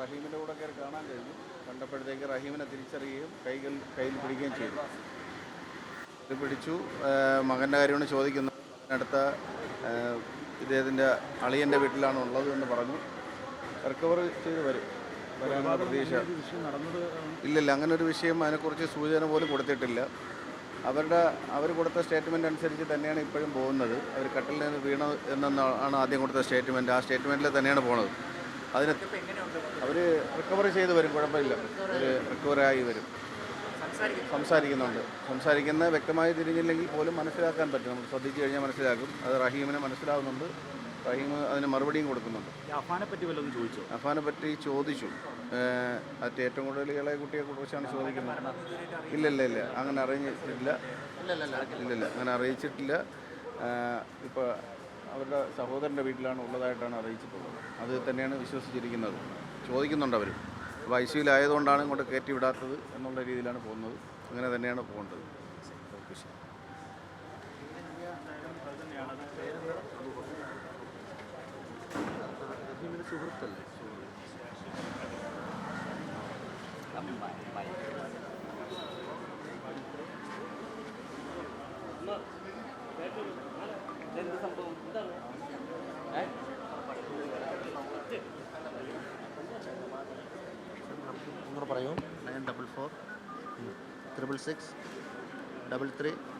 റഹീമിന്റെ കൂടെ കയറി കാണാൻ കഴിഞ്ഞു. കണ്ടപ്പോഴത്തേക്ക് റഹീമിനെ തിരിച്ചറിയുകയും കൈകൾ കയ്യിൽ പിടിക്കുകയും ചെയ്തു. ഇത് പിടിച്ചു. മകന്റെ കാര്യമാണ് ചോദിക്കുന്നത്. ആ, ഇദ്ദേഹത്തിന്റെ അളിയന്റെ വീട്ടിലാണ് ഉള്ളത് എന്ന് പറഞ്ഞു. റിക്കവർ ചെയ്ത് വരും. പ്രതീക്ഷ. ഇല്ലില്ല അങ്ങനെ ഒരു വിഷയം അതിനെക്കുറിച്ച് സൂചന പോലും കൊടുത്തിട്ടില്ല. അവരുടെ അവർ കൊടുത്ത സ്റ്റേറ്റ്മെന്റ് അനുസരിച്ച് തന്നെയാണ് ഇപ്പോഴും പോകുന്നത്. അവർ കട്ടിലിൽ നിന്ന് വീണ എന്നാണ് ആദ്യം കൊടുത്ത സ്റ്റേറ്റ്മെന്റ് ആ സ്റ്റേറ്റ്മെന്റിൽ തന്നെയാണ് പോകുന്നത് അതിന് അവർ റിക്കവറി ചെയ്ത് വരും കുഴപ്പമില്ല. അവർ റിക്കവറായി വരും. സംസാരിക്കുന്നുണ്ട്. സംസാരിക്കുന്ന വ്യക്തമായി തിരിഞ്ഞില്ലെങ്കിൽ പോലും മനസ്സിലാക്കാൻ പറ്റും. നമുക്ക് ശ്രദ്ധിച്ചു കഴിഞ്ഞാൽ മനസ്സിലാക്കും അത് റഹീമിന് മനസ്സിലാവുന്നുണ്ട്. റഹീം അതിന് മറുപടിയും കൊടുക്കുന്നുണ്ട്. അഫാനെ പറ്റി വല്ലതും ചോദിച്ചോ? അഫാനെ പറ്റി ചോദിച്ചു. മറ്റേ അത് ഏറ്റവും കൂടുതൽ ഇളയ കുട്ടിയെ കുറിച്ചാണ് ചോദിക്കുന്നത്. ഇല്ല ഇല്ല ഇല്ല. അങ്ങനെ അറിയിച്ചിട്ടില്ല ഇല്ല അങ്ങനെ അറിയിച്ചിട്ടില്ല. ഇപ്പോൾ അവരുടെ സഹോദരന്റെ വീട്ടിലാണ് ഉള്ളതായിട്ടാണ് അറിയിച്ചിട്ടുള്ളത്. അത് തന്നെയാണ് വിശ്വസിച്ചിരിക്കുന്നത്. ചോദിക്കുന്നുണ്ട് അവർ അപ്പോൾ ഐ സിയിലായതുകൊണ്ടാണ് ഇങ്ങോട്ട് കയറ്റി വിടാത്തത് എന്നുള്ള രീതിയിലാണ് പോകുന്നത്. അങ്ങനെ തന്നെയാണ് പോകേണ്ടത്. സുഹൃത്തല്ലേ? പറയൂ. Nine double four. Triple six. Double three.